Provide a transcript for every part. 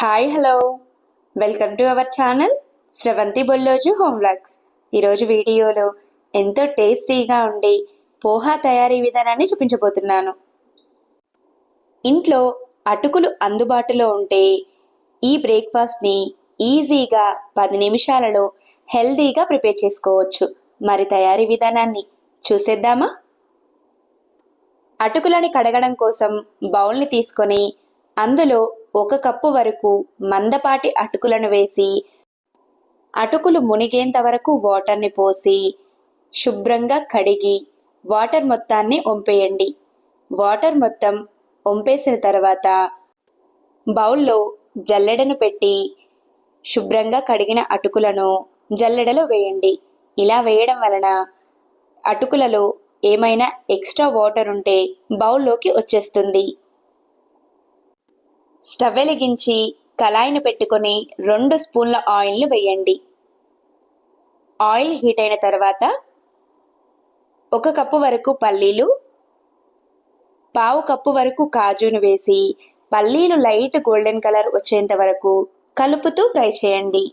Hi hello welcome to our channel Sravanthi Bolloju home vlogs ఈరోజు వీడియోలో ఎంతో టేస్టీగా ఉండి పోహా తయారీ విధానాన్ని చూపించబోతున్నాను. ఇంట్లో అటుకులు అందుబాటులో ఉంటే ఈ బ్రేక్ఫాస్ట్ని ఈజీగా పది నిమిషాలలో హెల్తీగా ప్రిపేర్ చేసుకోవచ్చు. మరి తయారీ విధానాన్ని చూసేద్దామా? అటుకులని కడగడం కోసం బౌల్ని తీసుకొని అందులో ఒక కప్పు వరకు మందపాటి అటుకులను వేసి అటుకులు మునిగేంత వరకు వాటర్ని పోసి శుభ్రంగా కడిగి వాటర్ మొత్తాన్ని వంపేయండి వాటర్ మొత్తం వంపేసిన తర్వాత బౌల్లో జల్లెడను పెట్టి శుభ్రంగా కడిగిన అటుకులను జల్లెడలో వేయండి. ఇలా వేయడం వలన అటుకులలో ఏమైనా ఎక్స్ట్రా వాటర్ ఉంటే బౌల్లోకి వచ్చేస్తుంది. స్టవ్ వెలిగించి కళాయిని పెట్టుకొని రెండు స్పూన్ల ఆయిల్ని వేయండి. ఆయిల్ హీట్ అయిన తర్వాత ఒక కప్పు వరకు పల్లీలు పావు కప్పు వరకు కాజును వేసి పల్లీలు లైట్ గోల్డెన్ కలర్ వచ్చేంత వరకు కలుపుతూ ఫ్రై చేయండి.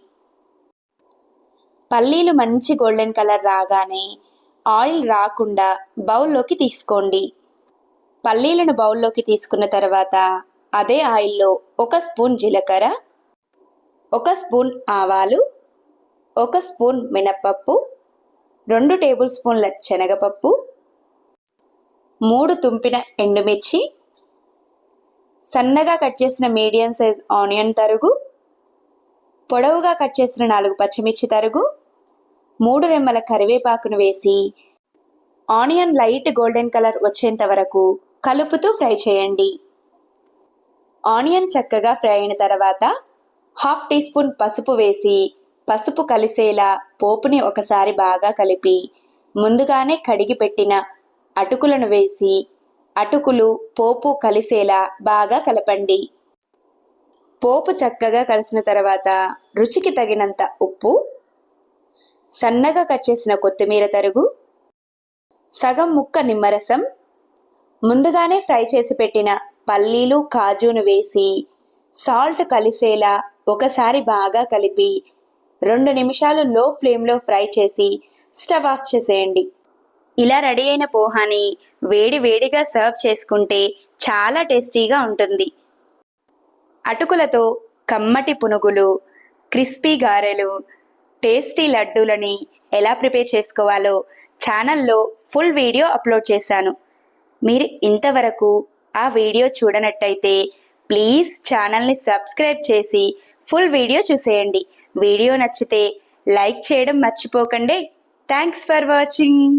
పల్లీలు మంచి గోల్డెన్ కలర్ రాగానే ఆయిల్ రాకుండా బౌల్లోకి తీసుకోండి. పల్లీలను బౌల్లోకి తీసుకున్న తర్వాత అదే ఆయిల్లో ఒక స్పూన్ జీలకర్ర ఒక స్పూన్ ఆవాలు ఒక స్పూన్ మినప్పప్పు రెండు టేబుల్ స్పూన్ల శనగపప్పు మూడు తుంపిన ఎండుమిర్చి సన్నగా కట్ చేసిన మీడియం సైజ్ ఆనియన్ తరుగు పొడవుగా కట్ చేసిన నాలుగు పచ్చిమిర్చి తరుగు మూడు రెమ్మల కరివేపాకును వేసి ఆనియన్ లైట్ గోల్డెన్ కలర్ వచ్చేంత వరకు కలుపుతూ ఫ్రై చేయండి. ఆనియన్ చక్కగా ఫ్రై అయిన తర్వాత హాఫ్ టీ స్పూన్ పసుపు వేసి పసుపు కలిసేలా పోపుని ఒకసారి బాగా కలిపి ముందుగానే కడిగి పెట్టిన అటుకులను వేసి అటుకులు పోపు కలిసేలా బాగా కలపండి. పోపు చక్కగా కలిసిన తర్వాత రుచికి తగినంత ఉప్పు సన్నగా కట్ చేసిన కొత్తిమీర తరుగు సగం ముక్క నిమ్మరసం ముందుగానే ఫ్రై చేసి పెట్టిన పల్లీలు కాజును వేసి సాల్ట్ కలిసేలా ఒకసారి బాగా కలిపి రెండు నిమిషాలు లో ఫ్లేమ్లో ఫ్రై చేసి స్టవ్ ఆఫ్ చేసేయండి. ఇలా రెడీ అయిన పోహాని వేడి వేడిగా సర్వ్ చేసుకుంటే చాలా టేస్టీగా ఉంటుంది. అటుకులతో కమ్మటి పునుగులు క్రిస్పీ గారెలు టేస్టీ లడ్డూలని ఎలా ప్రిపేర్ చేసుకోవాలో ఛానల్లో ఫుల్ వీడియో అప్లోడ్ చేశాను. మీరు ఇంతవరకు ఆ వీడియో చూడనట్టయితే ప్లీజ్ ఛానల్ని సబ్స్క్రైబ్ చేసి ఫుల్ వీడియో చూసేయండి. వీడియో నచ్చితే లైక్ చేయడం మర్చిపోకండి. Thanks for watching.